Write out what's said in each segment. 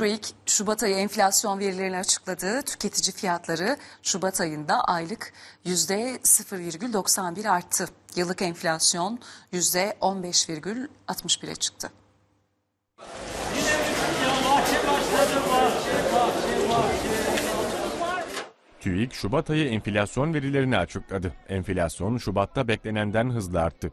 TÜİK Şubat ayı enflasyon verilerini açıkladı. Tüketici fiyatları Şubat ayında aylık %0,91 arttı. Yıllık enflasyon %15,61'e çıktı. TÜİK Şubat ayı enflasyon verilerini açıkladı. Enflasyon Şubat'ta beklenenden hızlı arttı.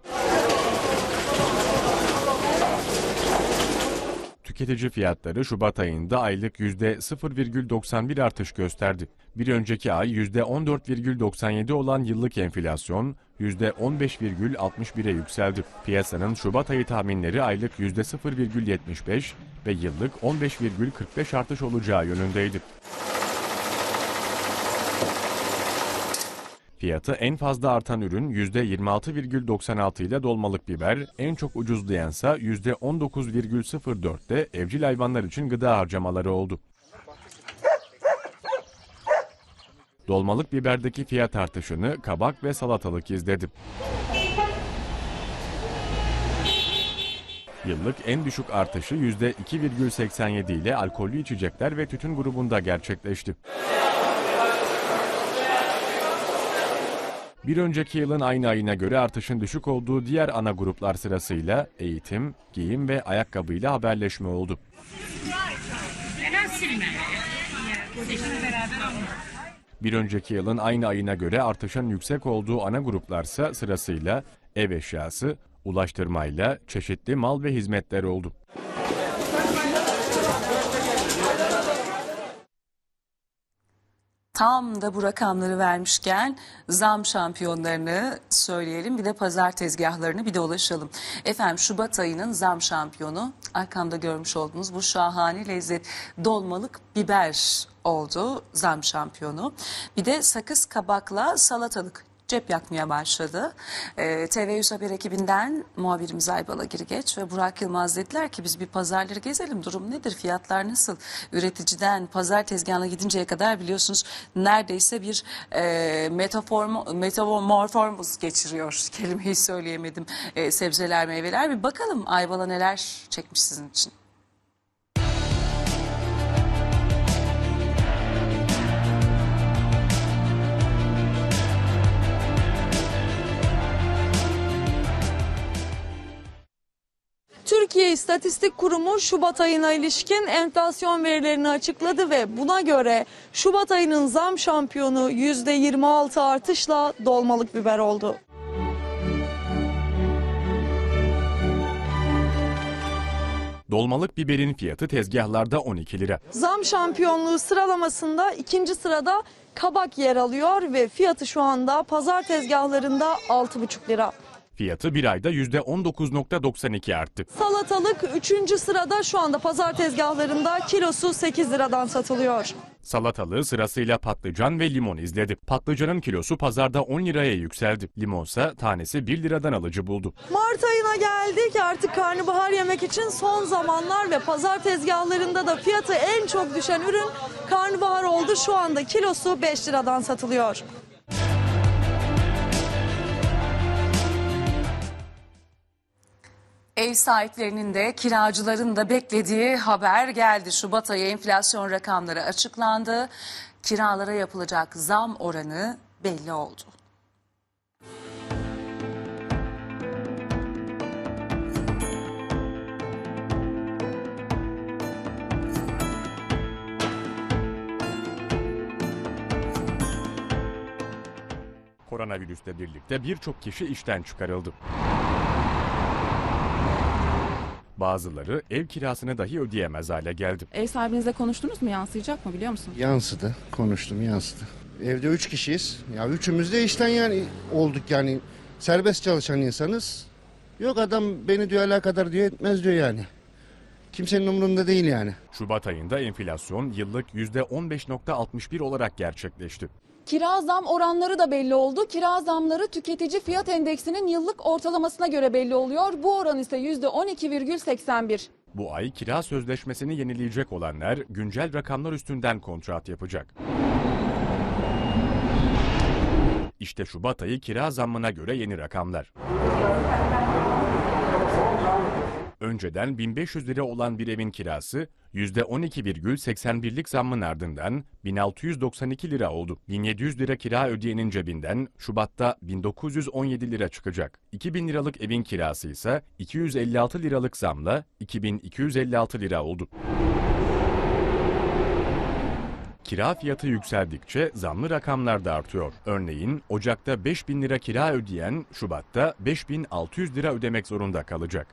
Tüketici fiyatları Şubat ayında aylık %0,91 artış gösterdi. Bir önceki ay %14,97 olan yıllık enflasyon %15,61'e yükseldi. Piyasanın Şubat ayı tahminleri aylık %0,75 ve yıllık 15,45 artış olacağı yönündeydi. Fiyatı en fazla artan ürün %26,96 ile dolmalık biber, en çok ucuzlayansa %19,04 de evcil hayvanlar için gıda harcamaları oldu. Dolmalık biberdeki fiyat artışını kabak ve salatalık izledi. Yıllık en düşük artışı %2,87 ile alkollü içecekler ve tütün grubunda gerçekleşti. Bir önceki yılın aynı ayına göre artışın düşük olduğu diğer ana gruplar sırasıyla eğitim, giyim ve ayakkabıyla haberleşme oldu. Bir önceki yılın aynı ayına göre artışın yüksek olduğu ana gruplarsa sırasıyla ev eşyası, ulaştırmayla çeşitli mal ve hizmetler oldu. Tam da bu rakamları vermişken zam şampiyonlarını söyleyelim. Bir de pazar tezgahlarını bir de ulaşalım. Efendim Şubat ayının zam şampiyonu arkamda görmüş olduğunuz bu şahane lezzet dolmalık biber oldu zam şampiyonu. Bir de sakız kabakla salatalık cep yakmaya başladı. Ee, TV100 Haber ekibinden muhabirimiz Aybala Girgeç ve Burak Yılmaz dediler ki biz bir pazarları gezelim. Durum nedir? Fiyatlar nasıl? Üreticiden pazar tezgahına gidinceye kadar biliyorsunuz neredeyse bir e, metaform, metamorformuz geçiriyor. Kelimeyi söyleyemedim. E, sebzeler, meyveler. Bir bakalım Aybala neler çekmiş sizin için. Türkiye İstatistik Kurumu Şubat ayına ilişkin enflasyon verilerini açıkladı ve buna göre Şubat ayının zam şampiyonu %26 artışla dolmalık biber oldu. Dolmalık biberin fiyatı tezgahlarda 12 lira. Zam şampiyonluğu sıralamasında ikinci sırada kabak yer alıyor ve fiyatı şu anda pazar tezgahlarında 6,5 lira. Fiyatı bir ayda %19.92 arttı. Salatalık 3. sırada şu anda pazar tezgahlarında kilosu 8 liradan satılıyor. Salatalığı sırasıyla patlıcan ve limon izledi. Patlıcanın kilosu pazarda 10 liraya yükseldi. Limonsa tanesi 1 liradan alıcı buldu. Mart ayına geldik artık karnabahar yemek için son zamanlar ve pazar tezgahlarında da fiyatı en çok düşen ürün karnabahar oldu. Şu anda kilosu 5 liradan satılıyor. Ev sahiplerinin de kiracıların da beklediği haber geldi. Şubat ayı enflasyon rakamları açıklandı. Kiralara yapılacak zam oranı belli oldu. Koronavirüsle birlikte birçok kişi işten çıkarıldı. Bazıları ev kirasını dahi ödeyemez hale geldi. Ev sahibinizle konuştunuz mu? Yansıyacak mı biliyor musunuz? Yansıdı. Konuştum yansıdı. Evde üç kişiyiz. Ya üçümüz de işten yani olduk yani. Serbest çalışan insanız. Yok adam beni diyor alakadar diyor etmez diyor yani. Kimsenin umurunda değil yani. Şubat ayında enflasyon yıllık %15.61 olarak gerçekleşti. Kira zam oranları da belli oldu. Kira zamları tüketici fiyat endeksinin yıllık ortalamasına göre belli oluyor. Bu oran ise %12,81. Bu ay kira sözleşmesini yenileyecek olanlar güncel rakamlar üstünden kontrat yapacak. İşte Şubat ayı kira zammına göre yeni rakamlar. Önceden 1500 lira olan bir evin kirası %12,81'lik zammın ardından 1692 lira oldu. 1700 lira kira ödeyenin cebinden Şubat'ta 1917 lira çıkacak. 2000 liralık evin kirası ise 256 liralık zamla 2256 lira oldu. Kira fiyatı yükseldikçe zamlı rakamlar da artıyor. Örneğin Ocak'ta 5000 lira kira ödeyen Şubat'ta 5600 lira ödemek zorunda kalacak.